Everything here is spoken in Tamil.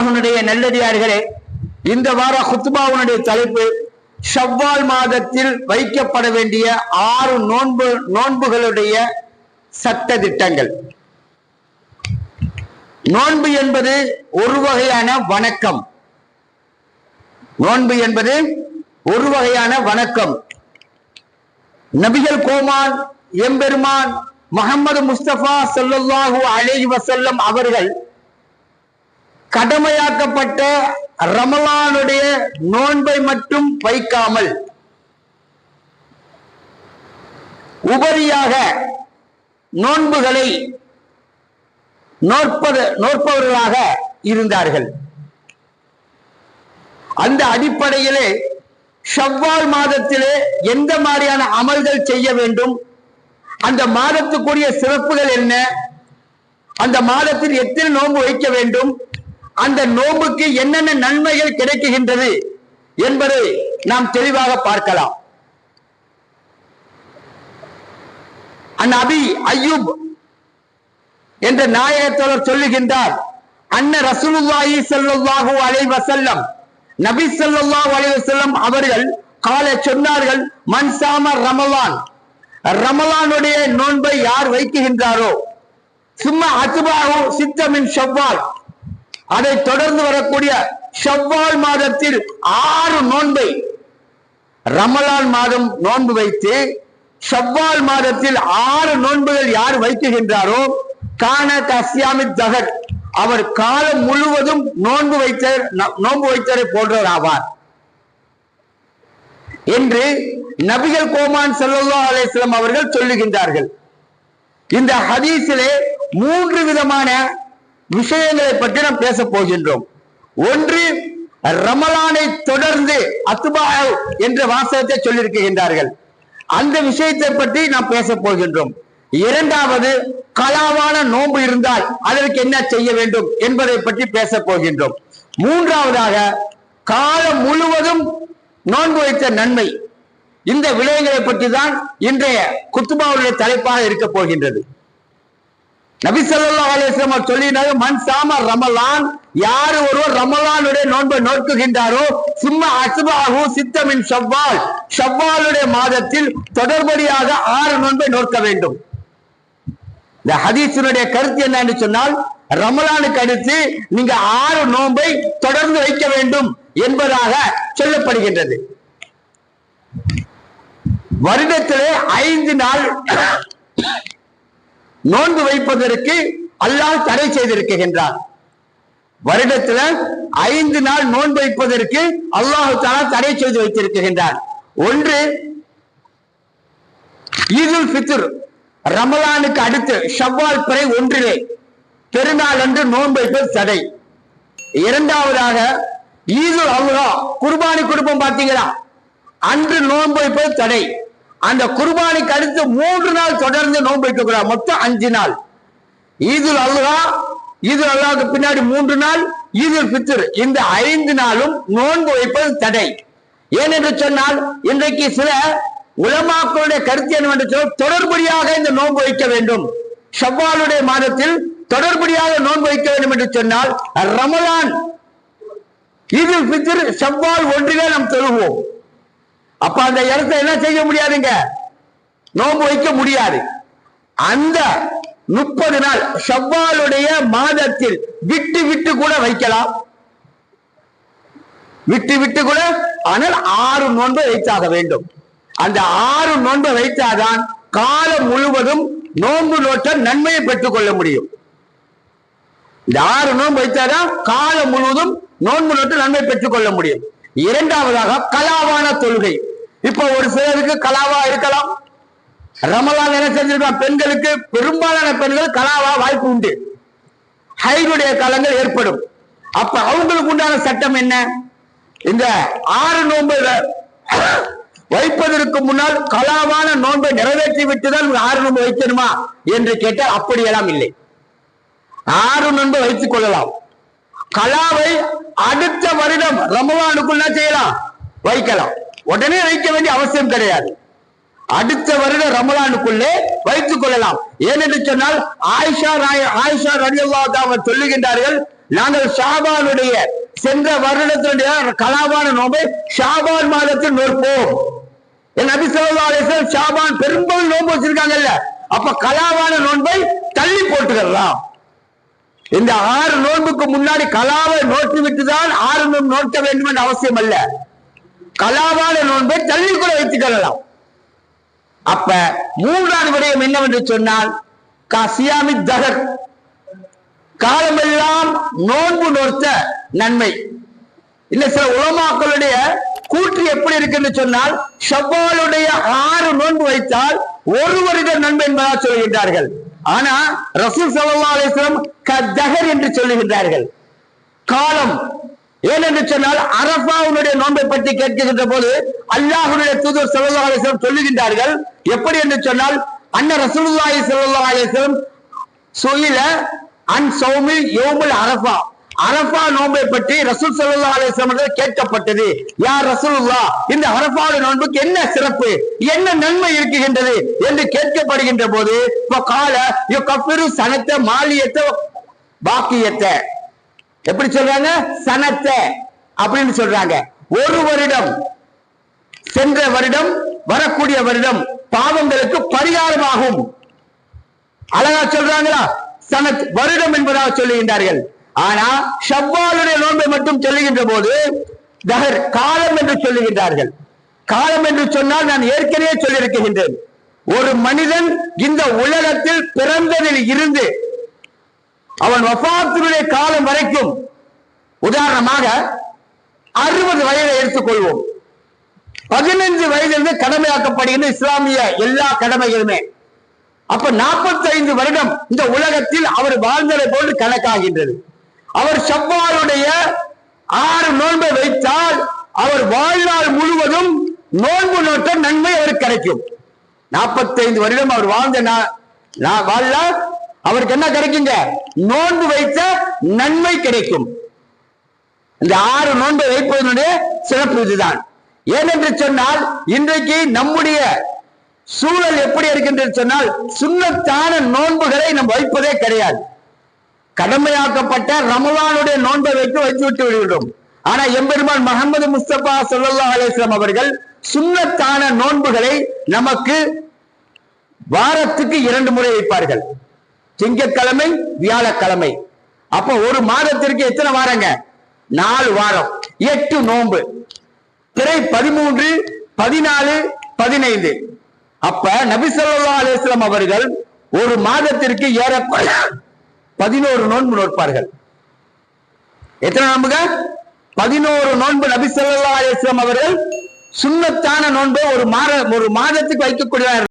அவனுடைய நல்லடியார்களே இந்த வார குத்துபாவுடைய தலைப்பு ஷவ்வால் மாதத்தில் வைக்கப்பட வேண்டிய ஆறு நோன்பு நோன்புகளுடைய சட்ட திட்டங்கள் நோன்பு என்பது ஒரு வகையான வணக்கம். நோன்பு என்பது ஒரு வகையான வணக்கம். நபிகள் கோமான் எம்பெருமான் முகமது முஸ்தபா சொல்லு அலேஹி வசல்லம் அவர்கள் கடமையாக்கப்பட்ட ரமலானுடைய நோன்பை மட்டும் வைக்காமல் உபரியாக நோன்புகளை நோற்பது நோற்பவர்களாக இருந்தார்கள். அந்த அடிப்படையிலே ஷவ்வால் மாதத்திலே எந்த மாதிரியான அமல்கள் செய்ய வேண்டும் அந்த மாதத்துக்குரிய சிறப்புகள் என்ன அந்த மாதத்தில் எத்தனை நோன்பு வைக்க வேண்டும் அந்த நோம்புக்கு என்னென்ன நன்மைகள் கிடைக்குகின்றது என்பதை நாம் தெளிவாக பார்க்கலாம். அந்த அபி ஐயூப் என்ற நாயகத்தோழர் சொல்லுகின்றார் அன்ன ரசூலுல்லாஹி ஸல்லல்லாஹு அலைஹி வஸல்லம் நபி ஸல்லல்லாஹு அலைஹி வஸல்லம் அவர்கள் கால சொன்னார்கள் மன்சாம ரமலான் ரமலானுடைய நோன்பை யார் வைக்குகின்றாரோ சும்மா அத்துபாகும் சித்தமின் செவ்வால் அதை தொடர்ந்து வரக்கூடிய ஷவ்வால் மாதத்தில் ஆறு நோன்பை ரமலான் மாதம் நோன்பு வைத்து ஷவ்வால் மாதத்தில் ஆறு நோன்புகள் யார் வைக்குகின்றாரோ கான கசியாமி தகத் அவர் காலம் முழுவதும் நோன்பு வைத்த நோன்பு வைத்தரை போன்றவர் ஆவார். என்று நபிகள் கோமான் செல்லல்லா அலைஹி அவர்கள் சொல்லுகின்றார்கள். இந்த ஹதீஸிலே மூன்று விதமான விஷயங்களை பற்றி நாம் பேச போகின்றோம். ஒன்று ரமலானை தொடர்ந்து அத்துபா என்ற வாசகத்தை சொல்லியிருக்கின்றார்கள். அந்த விஷயத்தை பற்றி நாம் பேச போகின்றோம். இரண்டாவது கலாவான நோன்பு இருந்தால் அதற்கு என்ன செய்ய வேண்டும் என்பதை பற்றி பேச போகின்றோம். மூன்றாவதாக காலம் முழுவதும் நோன்பு வைத்த நன்மை. இந்த விடயங்களை பற்றி தான் இன்றைய குத்துபாவுடைய தலைப்பாக இருக்க போகின்றது. நபிசல்லா ஸல்லல்லாஹு அலைஹி வஸல்லம் சாம ரமலான் யாரு ஒருவர் ரமலானுடைய நோன்பை நோக்குகின்றாரோ சும்மா அசுபாகு சித்தமின் செவ்வால் செவ்வாலுடைய மாதத்தில் தொடர்படியாக ஆறு நோன்பை நோக்க வேண்டும். இந்த ஹதீசனுடைய கருத்து என்னன்னு சொன்னால் ரமலானுக்கு அடுத்து நீங்க ஆறு நோன்பை தொடர்ந்து வைக்க வேண்டும் என்பதாக சொல்லப்படுகின்றது. வருடத்திலே ஐந்து நாள் நோன்பு வைப்பதற்கு அல்லாஹ் தடை செய்திருக்கின்றார். வருடத்துல ஐந்து நாள் நோன்பு வைப்பதற்கு அல்லாஹு தாலா தடை செய்து வைத்திருக்கின்றார். ஒன்று ஈதுல் பித்ர் ரமலானுக்கு அடுத்து ஷவ்வால் பிறை ஒன்றிலே பெருநாள் அன்று நோன்பு வைப்பது தடை. இரண்டாவதாக ஈதுல் அல்ஹா குர்பானி குடும்பம் பார்த்தீங்களா? அன்று நோன்பு வைப்பது தடை. அந்த குர்பானிக்கு அடுத்து மூன்று நாள் தொடர்ந்து நோன்பு வைக்கக்கூடாது. மொத்தம் அஞ்சு நாள். ஈதுல் அல்லா ஈதுல் அல்லாவுக்கு பின்னாடி மூன்று நாள் ஈதுல் ஃபித்ர். இந்த ஐந்து நாளும் நோன்பு வைப்பது தடை. ஏனென்று சொன்னால் இன்றைக்கு சில உலமாக்களுடைய கருத்து என்னவென்று சொன்னால் தொடர்படியாக இந்த நோன்பு வைக்க வேண்டும். ஷவ்வாலுடைய மாதத்தில் தொடர்படியாக நோன்பு வைக்க வேண்டும் என்று சொன்னால் ரமலான் ஈதுல் ஃபித்ர் ஷவ்வால் ஒன்றிலே நாம் தொழுவோம். அப்ப அந்த இடத்த என்ன செய்ய முடியாதுங்க? நோன்பு வைக்க முடியாது. அந்த முப்பது நாள் செவ்வாலுடைய மாதத்தில் விட்டு விட்டு கூட வைக்கலாம். விட்டு விட்டு கூட ஆனால் ஆறு நோன்பு வைத்தாக வேண்டும். அந்த ஆறு நோன்பை வைத்தாதான் காலம் முழுவதும் நோன்பு நோட்ட நன்மையை பெற்றுக் கொள்ள முடியும். இந்த ஆறு நோன்பு வைத்தாதான் காலம் முழுவதும் நோன்பு நோட்டு நன்மை பெற்றுக் கொள்ள முடியும். இரண்டாவதாக கலாவான தொழுகை. இப்ப ஒரு சிலருக்கு கலாவா இருக்கலாம். ரமலான் என்ன செஞ்சிருக்கலாம்? பெண்களுக்கு பெரும்பாலான பெண்கள் கலாவா வாய்ப்பு உண்டு. ஹைடுடைய காலங்கள் ஏற்படும். அப்ப அவங்களுக்கு உண்டான சட்டம் என்ன? இந்த ஆறு நோன்பு வைப்பதற்கு முன்னால் கலாவான நோன்பை நிறைவேற்றி விட்டுதான் ஆறு நோன்பு வைக்கணுமா? என்று கேட்டால் அப்படியெல்லாம் இல்லை. ஆறு நோன்பு வைத்துக் கொள்ளலாம். கலாவை அடுத்த வருடம் ரமவானுக்குள்ள செய்யலாம்? வைக்கலாம். உடனே வைக்க வேண்டிய அவசியம் கிடையாது. அடுத்த வருடம் ரமலானுக்குள்ளே வைத்துக் கொள்ளலாம். ஏனென்று சொன்னால் ஆயிஷா ராய் ஆயிஷா ரலியல்லாஹு அவர் சொல்லுகின்றார்கள் நாங்கள் ஷாபானுடைய சென்ற வருடத்தினுடைய கலாபான நோம்பை ஷாபான் மாதத்தில் நோற்போம். என் நபி ஷாபான் பெரும்பாலும் நோன்பு வச்சிருக்காங்கல்ல. அப்ப கலாவான நோன்பை தள்ளி போட்டுக்கலாம் இந்த ஆறு நோன்புக்கு முன்னாடி கலாவை நோட்டு விட்டுதான் ஆறு நோன்பு நோக்க வேண்டும் என்ற அவசியம் அல்ல. கலாவான நோன்பை தள்ளி கூட வைத்துக் கொள்ளலாம். அப்ப மூன்றாவது விடயம் என்னவென்று சொன்னால் கசியாமி தகர் காலமெல்லாம் நோன்பு நோர்த்த நன்மை. இல்ல சில உலமாக்களுடைய கூற்று எப்படி இருக்குன்னு சொன்னால் செவ்வாளுடைய ஆறு நோன்பு வைத்தால் ஒரு வருட நன்மை என்பதாக சொல்கின்றார்கள். ஆனா ரசூல் சல்லா அலிஸ்லம் வஸல்லம் என்று சொல்லுகின்றார்கள். காலம் ஏனென்று சொன்னால் அரபாவுடைய நோன்பை பற்றி கேட்கின்ற போது அல்லாஹுடைய தூதர் சல்லா அலிஸ்லம் சொல்லுகின்றார்கள். எப்படி என்று சொன்னால் அன்ன ரசூலுல்லாஹி சல்லா அலிஸ்லம் சொல்லில சுயில அன் சௌமி யோமுல் அரபா அரஃபா நோன்பை பற்றி ரசூல் சல்லா அலைஹி கேட்கப்பட்டது. யா ரசூல்லா இந்த அரபாடு நோன்புக்கு என்ன சிறப்பு? என்ன நன்மை இருக்குகின்றது என்று கேட்கப்படுகின்ற போது கால யோ கஃபிரு சனத்த மாலியத்தை பாக்கியத்தை. எப்படி சொல்றாங்க? சனத்தை அப்படின்னு சொல்றாங்க. ஒரு வருடம் சென்ற வருடம் வரக்கூடிய வருடம் பாவங்களுக்கு பரிகாரமாகும். அழகா சொல்றாங்களா? சனத் வருடம் என்பதாக சொல்லுகின்றார்கள். ஆனா ஷவ்வாலுடைய நோன்பை மட்டும் சொல்லுகின்ற போது தஹர் காலம் என்று சொல்லுகின்றார்கள். காலம் என்று சொன்னால் நான் ஏற்கனவே சொல்லியிருக்கின்றேன். ஒரு மனிதன் இந்த உலகத்தில் பிறந்ததில் இருந்து அவன் வஃபாத்தினுடைய காலம் வரைக்கும் உதாரணமாக அறுபது வயதை எடுத்துக்கொள்வோம். பதினைந்து வயதிலிருந்து கடமையாக்கப்படுகின்ற இஸ்லாமிய எல்லா கடமைகளுமே. அப்ப 45 வருடம் இந்த உலகத்தில் அவர் வாழ்ந்ததை போன்று கணக்காகின்றது. அவர் செவ்வாளுடைய ஆறு நோன்பை வைத்தால் அவர் வாழ்நாள் முழுவதும் நோன்பு நோட்ட நன்மை அவருக்கு கிடைக்கும். 45 வருடம் அவர் வாழ்ந்த நான் நா- அவருக்கு என்ன கிடைக்குங்க? நோன்பு வைத்த நன்மை கிடைக்கும். இந்த ஆறு நோன்பை வைப்பதனுடைய சிறப்பு இதுதான். ஏனென்று சொன்னால் இன்றைக்கு நம்முடைய சூழல் எப்படி இருக்கின்றது சொன்னால் சுண்ணத்தான நோன்புகளை நம்ம வைப்பதே கிடையாது. கடமையாக்கப்பட்ட ரமலானுடைய நோன்பை வைத்து வைத்து விட்டு விடுகிறோம் ஆனா எம்பெருமான் முகமது முஸ்தபா ஸல்லல்லாஹு அலிஸ்லாம் அவர்கள் சுண்ணத்தான நோன்புகளை நமக்கு வாரத்துக்கு இரண்டு முறை வைப்பார்கள். திங்கக்கிழமை வியாழக்கிழமை. அப்ப ஒரு மாதத்திற்கு எத்தனை வாரங்க? நாலு வாரம். எட்டு நோன்பு. திரை பதிமூன்று பதினாலு பதினைந்து. அப்ப நபி அலிஸ்லாம் அவர்கள் ஒரு மாதத்திற்கு ஏறக்குறைய பதினோரு நோன்பு நோட்பார்கள். எத்தனை நோன்புங்க? பதினோரு நோன்பு நபி சொல்லா அலிஸ்லாம் அவர்கள் சுண்ணத்தான நோன்பை ஒரு மாத ஒரு மாதத்துக்கு வைக்கக்கூடிய